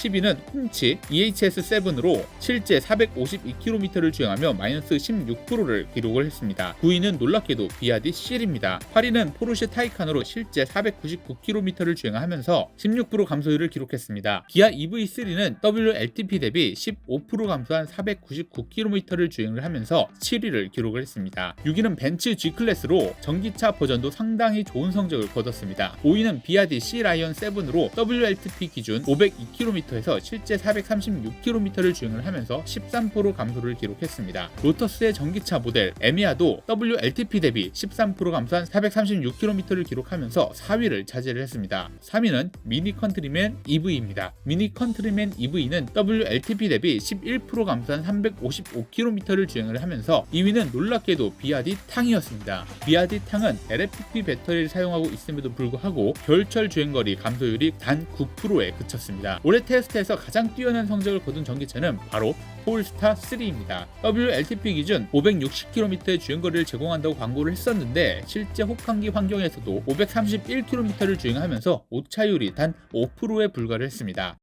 10위는 훔치 EHS7으로 실제 452km를 주행하며 마이너스 16%를 기록을 했습니다. 9위는 놀랍게도 비아디 CL입니다. 8위는 포르쉐 타이칸으로 실제 499km를 주행하면서 16% 감소율을 기록했습니다. 기아 EV3는 WLTP 대비 15% 감소한 499km를 주행을 하면서 7위를 기록을 했습니다. 6위는 벤츠 G클래스로 전기차 버전도 상당히 좋은 성적을 거뒀습니다. 5위는 비아디 C 라이언 7으로 WLTP 기준 502km 에서 실제 436km를 주행을 하면서 13% 감소를 기록했습니다. 로터스의 전기차 모델 에미아도 WLTP 대비 13% 감소한 436km를 기록하면서 4위를 차지를 했습니다. 3위는 미니 컨트리맨 EV입니다. 미니 컨트리맨 EV는 WLTP 대비 11% 감소한 355km를 주행을 하면서 2위는 놀랍게도 비아디 탕이었습니다. 비아디 탕은 LFP 배터리를 사용하고 있음에도 불구하고 겨울철 주행거리 감소율이 단 9%에 그쳤습니다. 올해 테스트에서 가장 뛰어난 성적을 거둔 전기차는 바로 폴스타 3입니다. WLTP 기준 560km의 주행거리를 제공한다고 광고를 했었는데 실제 혹한기 환경에서도 531km를 주행하면서 오차율이 단 5%에 불과를 했습니다.